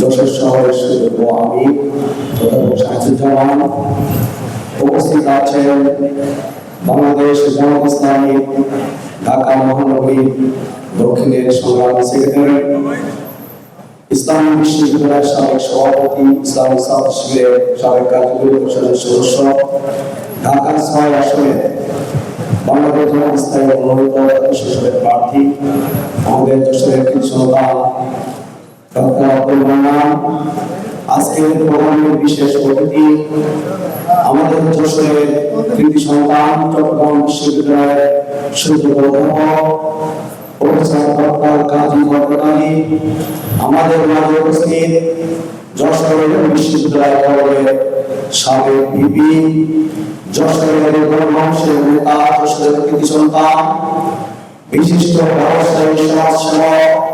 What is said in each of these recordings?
যশোর শহরের সুযোগ্য আমি শাহিদুজ্জামান উপস্থিত আছেন বাংলাদেশ জামাত ঢাকা মহানগরী দক্ষিণের সংগ্রামী সেক্রেটারি, ইসলামী বিশ্ববিদ্যালয়ের সাবেক সভাপতি, ইসলামী শিবিরের সাবেক কার্যকরী পরিষদের সদস্য, ঢাকা ছয় আসনে বাংলাদেশ জামাত মনোনীত প্রার্থী, আমাদের যশোরের কৃতি সন্তান ডক্টর আব্দুল আজকের বিশেষ অতিথি আমাদের যশোরের কৃতি সন্তান চট্টগ্রাম বিশ্ববিদ্যালয়ের সুযোগ্য অধ্যাপক প্রফেসর ডক্টর আমাদের মাঝে উপস্থিত যশোরের বিশ্ববিদ্যালয় কলেজের সাবেক ভিপি যশোরের গণমানুষের নেতা যশোরের কৃতি সন্তান বিশিষ্ট ব্যবসায়ী সমাজসেবক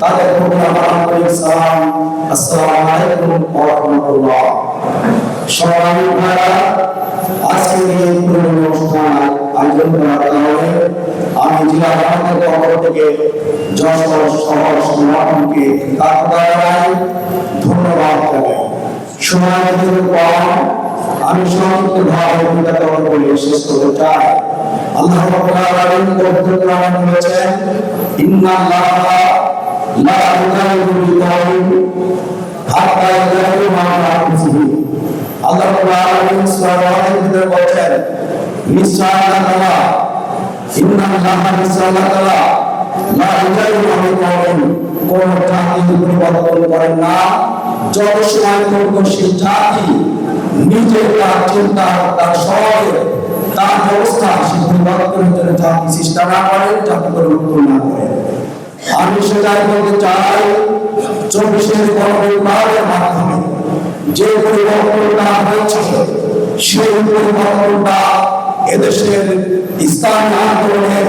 তাদের প্রতি আমার আন্তরিক সালাম। আসসালামু আলাইকুম ওয়া রাহমাতুল্লাহ। সম্মানিত ভাইরা আজকে এই পুরো অনুষ্ঠান আয়োজন করার কারণে আমি জেলা জামাতের পক্ষ থেকে যশোর শহর সংগঠনকে কাকুতা জানাই, ধন্যবাদ জানাই। সময় কম আমি সংক্ষিপ্ত ভাবে বিজ্ঞাপন বলে শেষ করতে চাই। আল্লাহ রাব্বুল আলামিন বলেছেন, ইন্নাল্লাহা লা ইউগাইয়িরু বিকাউমিন হাত্তা ইউগাইয়িরু মা বিআনফুসিহিম আল্লাহ রাব্বুল আলামিন সূরা আল ভিতরে কোন পরিবর্তন করেন না যত সময় পর্যন্ত সেই চিন্তা তার স্বভাবে তার ব্যবস্থা সে পরিবর্তনের জন্য জাতি না না করে আমি সেটাই বলতে চাই, চব্বিশের গণবিভাগের মাধ্যমে যে পরিবর্তনটা হয়েছে, সেই পরিবর্তনটা এদেশের ইসলামী আন্দোলনের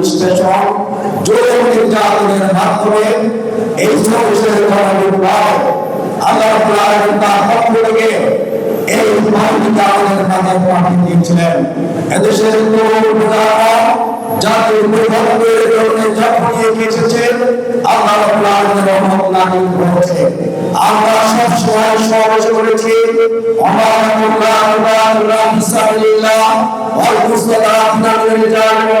বিশ্লেষণ মাধ্যমে এই চব্বিশের গণবিপ্লব আল্লাহ রাব্বুল আলামিন তার পক্ষ থেকে এই বাহিনীকে আমাদের মাঝে পাঠিয়ে দিয়েছিলেন। এদেশের তরুণ প্রজন্ম জাতির পরিবর্তনের জন্য ঝাঁপিয়ে এসেছেন আল্লাহ রাব্বুল মিন বিধানগুলো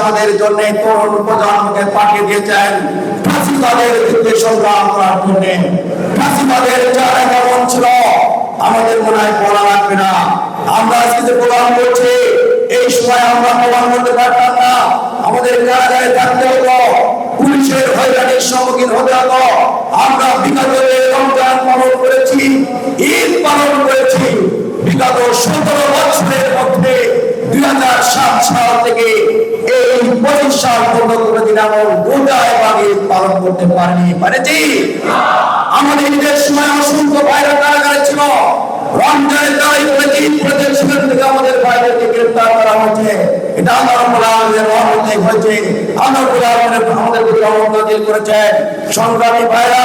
আমাদের জন্য তরুণ প্রজন্মকে পাঠিয়ে দিয়েছেন। ফাঁসিবাদের বিরুদ্ধে সংগ্রাম করার জন্য। ফাঁসিবাদের যারা কেমন ছিল, আমাদের মনে হয় বলা লাগবে না। আমরা আজকে যে প্রোগ্রাম করছি, এই সময় আমরা প্রমাণ করতে পারতাম না। আমাদের কারাগারে থাকতে হতো, পুলিশের হয়রানির সম্মুখীন হতে হতো। আমরা বিগত রমজান পালন করেছি, ঈদ পালন করেছি। বিগত সতেরো বছরের মধ্যে দুই হাজার সাত সাল সাল পর্যন্ত কোনোদিন এমন গোটায় ভাবে পালন করতে পারেনি, পারেছি? আমাদের ঈদের সময় অসংখ্য ভাইরা কারাগারে ছিল। রমজানের তারিখ থেকে আমাদের ভাইদেরকে গ্রেফতার করা হয়েছে। এটা আল্লাহ রাব্বুল আলামিনের হয়েছে। আমাদের প্রতি সংগ্রামী ভাইরা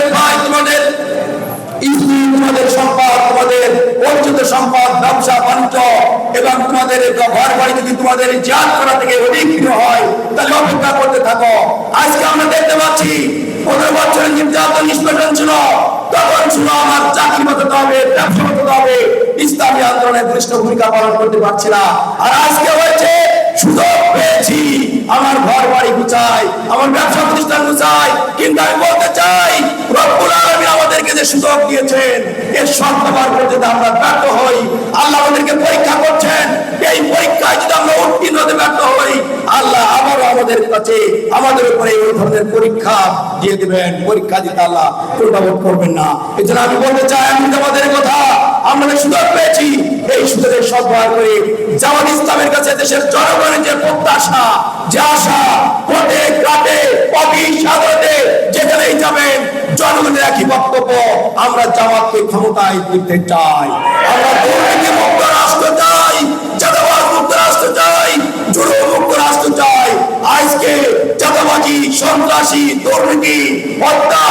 সম্পদ, ব্যবসা, বাণিজ্য এবং তোমাদের ঘর বাড়ি যদি তোমাদের জাত করা থেকে অধিক হয়, তাহলে অপেক্ষা করতে থাকো। আজকে আমরা দেখতে পাচ্ছি আমার ভূমিকা পালন করতে পারছি না। আর আজকে হয়েছে, সুযোগ পেয়েছি। আমার ঘর বাড়ি গুছাই আমার ব্যবসা প্রতিষ্ঠান গুছাই কিন্তু আমি সুযোগ দিয়েছেন। এর সৎ ব্যবহার করতে আমরা ব্যর্থ হই, আল্লাহ আমাদেরকে পরীক্ষা করছেন। এই পরীক্ষায় যদি আমরা উত্তীর্ণ হতে ব্যর্থ হই, আল্লাহ আবারও আমাদের কাছে, আমাদের উপরে এই ধরনের পরীক্ষা দিয়ে দিবেন। পরীক্ষা দিতে আল্লাহ প্রভাবক করবেন না। জন্য আমি বলতে চাই, আমি আমাদের কথা আমরা সুযোগ পেয়েছি, এই সুযোগের সদ্ব্যবহার করে জামাত ইসলামের কাছে দেশের জনগণের যে প্রত্যাশা, যে আশা কোটে কাটে অফিস, আদালতে যেখানেই যাবেন, জনগণের একই বক্তব্য। আমরা জামাতকে ক্ষমতায় দিতে চাই। আমরা দুর্নীতি মুক্ত রাষ্ট্র চাই মুক্ত রাষ্ট্র চাই জুড়ো মুক্ত রাষ্ট্র চাই। আজকে সন্ত্রাসী, দুর্নীতি, হত্যা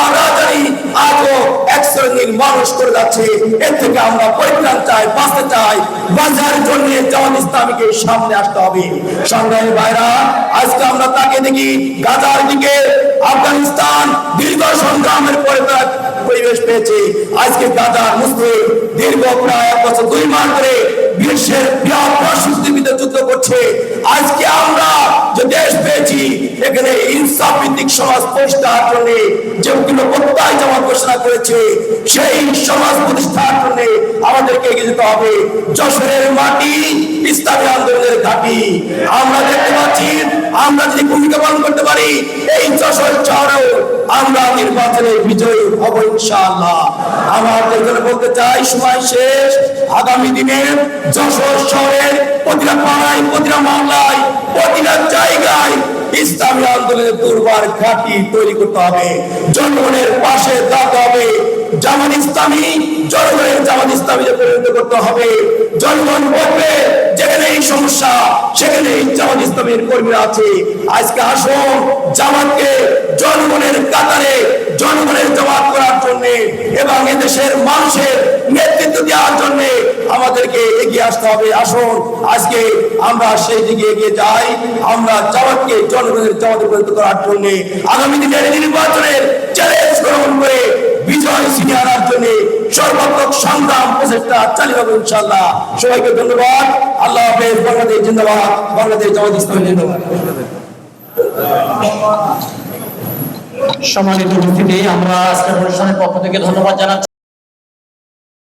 এক শ্রেণির মানুষ করে যাচ্ছে। এর থেকে আমরা পরিত্রাণ চাই, বাঁচতে চাই। বাঁচার জন্য জামাত ইসলামীকে সামনে আসতে হবে। সংগ্রামী আজকে আমরা তাকে দেখি গাজার দিকে। আফগানিস্তান দীর্ঘ সংগ্রামের পরে তার পরিবেশ পেয়েছে। আজকে গাজার মুসলিম দীর্ঘ প্রায় এক বছর দুই মাস ধরে বিশ্বের প্রশস্তিবিতে যুদ্ধ করছে। আজকে আমরা যে দেশ পেয়েছি, এখানে ইনসাফ ভিত্তিক সমাজ প্রতিষ্ঠার জন্য যেগুলো প্রত্যয় জামাত ঘোষণা করেছে, সেই সমাজ প্রতিষ্ঠার জন্য আমাদেরকে এগিয়ে যেতে হবে। যশোরের মাটি ইসলামী আন্দোলনের ঘাঁটি আমরা দেখতে পাচ্ছি, আমরা যদি ভূমিকা পালন করতে পারি, এই যশোর শহরেও আমরা নির্বাচনে বিজয়ী হব ইনশাআল্লাহ। আমাদের জন্য বলতে চাই, সময় শেষ। আগামী দিনে যশোর শহরের প্রতিটা পাড়ায়, প্রতিটা মহল্লায়, প্রতিটা জায়গায় ইসলামী আন্দোলনের দুর্বার ঘাঁটি তৈরি করতে হবে। জনগণের পাশে দাঁড়াতে হবে। জামান ইসলামী জনগণের জামাত কাতারে, জনগণের জবাব করার জন্য এবং এদেশের মানুষের নেতৃত্ব দেওয়ার জন্য আমাদেরকে এগিয়ে আসতে হবে। আসুন, আজকে আমরা সেই দিকে এগিয়ে যাই। আমরা জামাতকে জনগণের জবাবে পরিণত করার জন্য আগামী দিনের নির্বাচনের চ্যালেঞ্জ গ্রহণ করে বিজয় ছিনিয়ে জন্য সর্বাত্মক সংগ্রাম প্রচেষ্টা চালিয়ে যাব ইনশাল্লাহ সবাইকে ধন্যবাদ। আল্লাহ হাফেজ। বাংলাদেশ জিন্দাবাদ। বাংলাদেশ জামাত ইসলামী জিন্দাবাদ সম্মানিত উপস্থিতি, আমরা আজকের অনুষ্ঠানের পক্ষ থেকে ধন্যবাদ জানাচ্ছি।